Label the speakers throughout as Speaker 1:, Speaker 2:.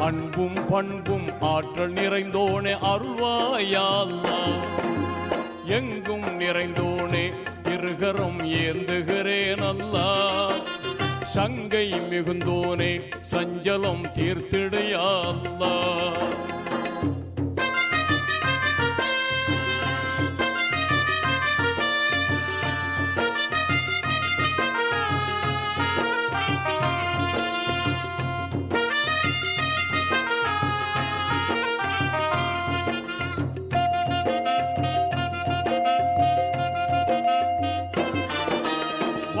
Speaker 1: அன்பும் பண்பும் ஆற்றல் நிறைந்தோனே அருள்வாயா எங்கும் நிறைந்தோனே இருகரும் ஏந்துகிறேன் அல்லா. சங்கை மிகுந்தோனே சஞ்சலம் தீர்த்திடையல்லா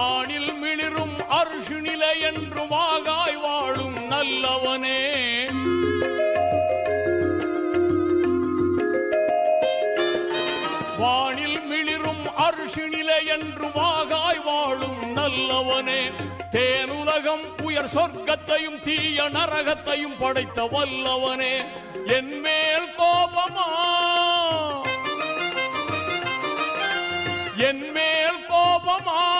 Speaker 1: வானில் மிளிரும் அருஷு நிலை என்று வாகாய் வாழும் நல்லவனே. வானில் மிளிரும் அருஷு நிலை என்று வாகாய் வாழும் நல்லவனே. தேனுலகம் உயர் சொர்க்கத்தையும் தீய நரகத்தையும் படைத்த வல்லவனே. என் மேல் கோபமா? என் மேல் கோபமா?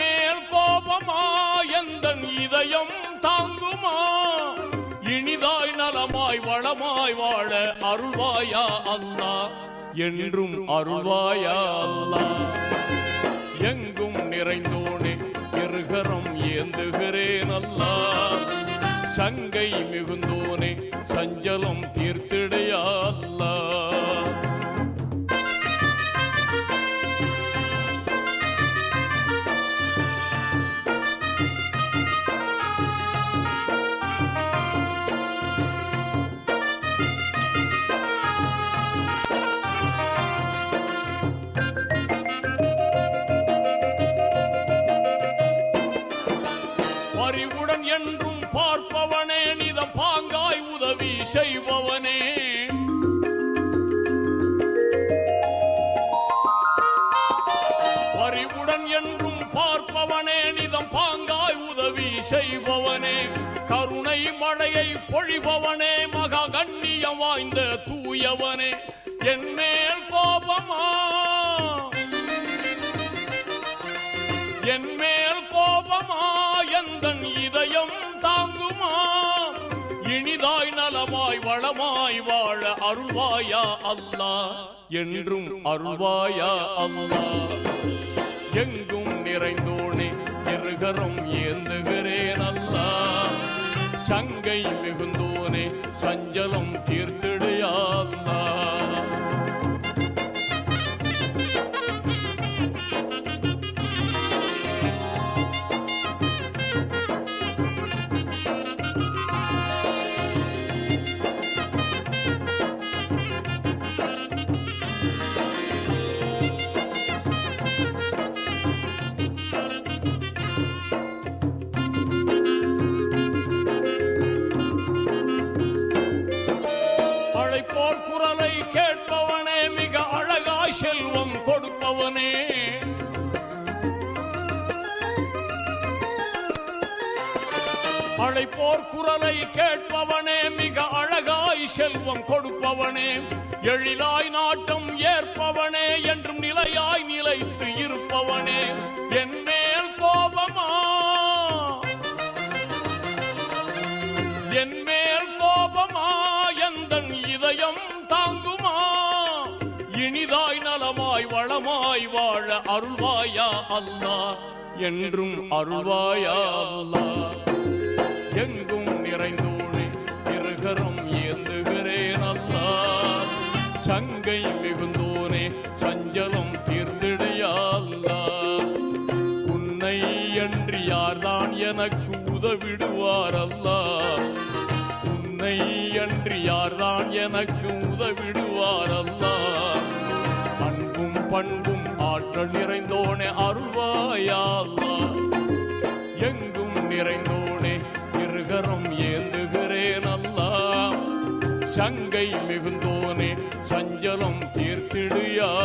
Speaker 1: வளமாய் வாழ அருள்வாயா அல்லா? என்றும் அருள்வாயா அல்லா? எங்கும் நிறைந்தோனே இருகரம் ஏந்துகிறேன் அல்லா. சங்கை மிகுந்தோனே சஞ்சலம் தீர்த்திடையா அல்லா. பார்ப்பவனே நிதம் பாங்காய் உதவி செய்பவனே. பரிவுடன் என்றும் பார்ப்பவனே நிதம் பாங்காய் உதவி செய்பவனே. கருணை மழையை பொழிபவனே மகா கண்ணியம் வாய்ந்த தூயவனே. என் மேல் கோபமா? என் மேல் கோபமா? எந்த இனிதாய் நலமாய் வளமாய் வாழ அருள்வாயா அல்லா. என்றும் அருள்வாயா அல்லா. எங்கும் நிறைந்தோனே இருகரம் ஏந்துகிறேன் அல்லா. சங்கை மிகுந்தோனே சஞ்சலம் தீர்த்திடையா மழை போல் குரலை கேட்பவனே மிக அழகாய் செல்வம் கொடுப்பவனே. மழை போர் குரலை கேட்பவனே மிக அழகாய் செல்வம் கொடுப்பவனே. எழிலாய் நாட்டம் ஏற்பவனே என்றும் நிலையாய் நிலைத்து இருப்பவனே. என் மேல் கோபமா? என் நலமாய் வாழ அருள்வாயா அல்லா? என்றும் அருள்வாயா அல்லா? எங்கும் நிறைந்தோடு இருகரம் ஏந்துகிறேன் அல்லா. சங்கை மிகுந்தோனே சஞ்சலம் தீர்ந்திடையா அல்லாஹ் உன்னை அன்றி யார்தான் எனக்கு உதவிடுவார் அல்லா. உன்னை அன்றி யார்தான் எனக்கு உதவிடுவார் அல்லா. பண்பும் ஆற்றல் நிறைந்தோனே அருள்வாயாலா. எங்கும் நிறைந்தோனே இருகரம் ஏந்துகிறேன் அல்லா. சங்கை மிகுந்தோனே சஞ்சலம் தீர்த்திடுயா.